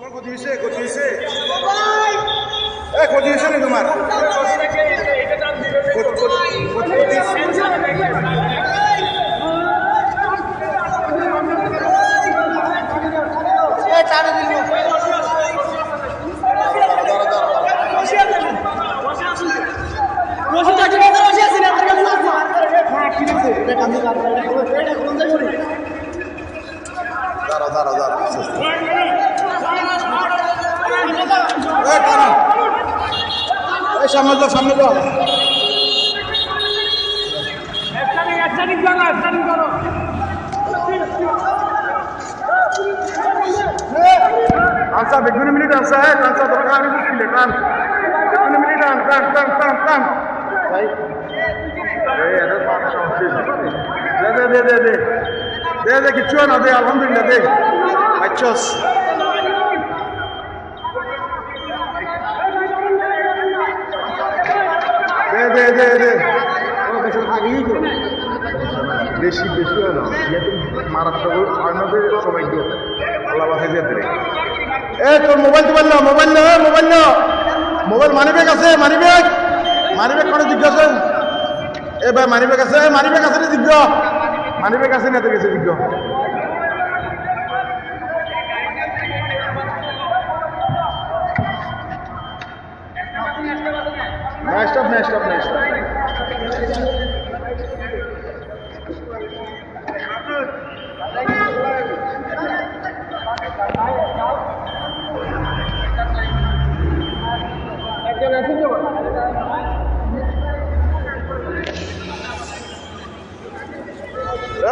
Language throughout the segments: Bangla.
তোমার ক্ষতি হয়েছে ক্ষতি হয়েছে। এ ক্ষতি হয়েছে না তোমার? দাঁড়া দাঁড়া দাঁড়া সামনে যাও সামনে যাও আচ্ছা বেগুনি মিনিট আছে হ্যাঁ আচ্ছা তোমার আমি বুঝছিলে কান বেগুনি মিনিট আন কান কান কান কান ভাই এই এটা পাঁচ সমস্যা দে দে দে দে দে দে দে কিচ্ছু না দে আলহামদুলিল্লাহ দে বাচ্চাস বেশি বেশি হয় না। মারাত্মক অন্যদের সবাই দিয়ে আল্লাহ বাসায় এ, তোর মোবাইল তো না মোবাইল না মোবাইল না। মোবাইল মানি আছে মানি ব্যাগ মানি ব্যাগ করে জিজ্ঞাসা এ ভাই মানি আছে মানি আছে না জিজ্ঞ মানি আছে না তো গেছে জিজ্ঞ Next up, next up, next up.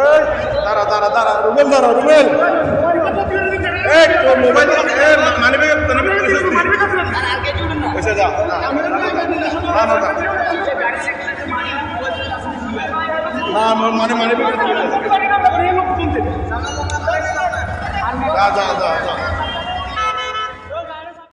এই, দাঁড়া দাঁড়া দাঁড়া রুবেল দাঁড়া রুবেল এই তোর মোবাইল మరి మరి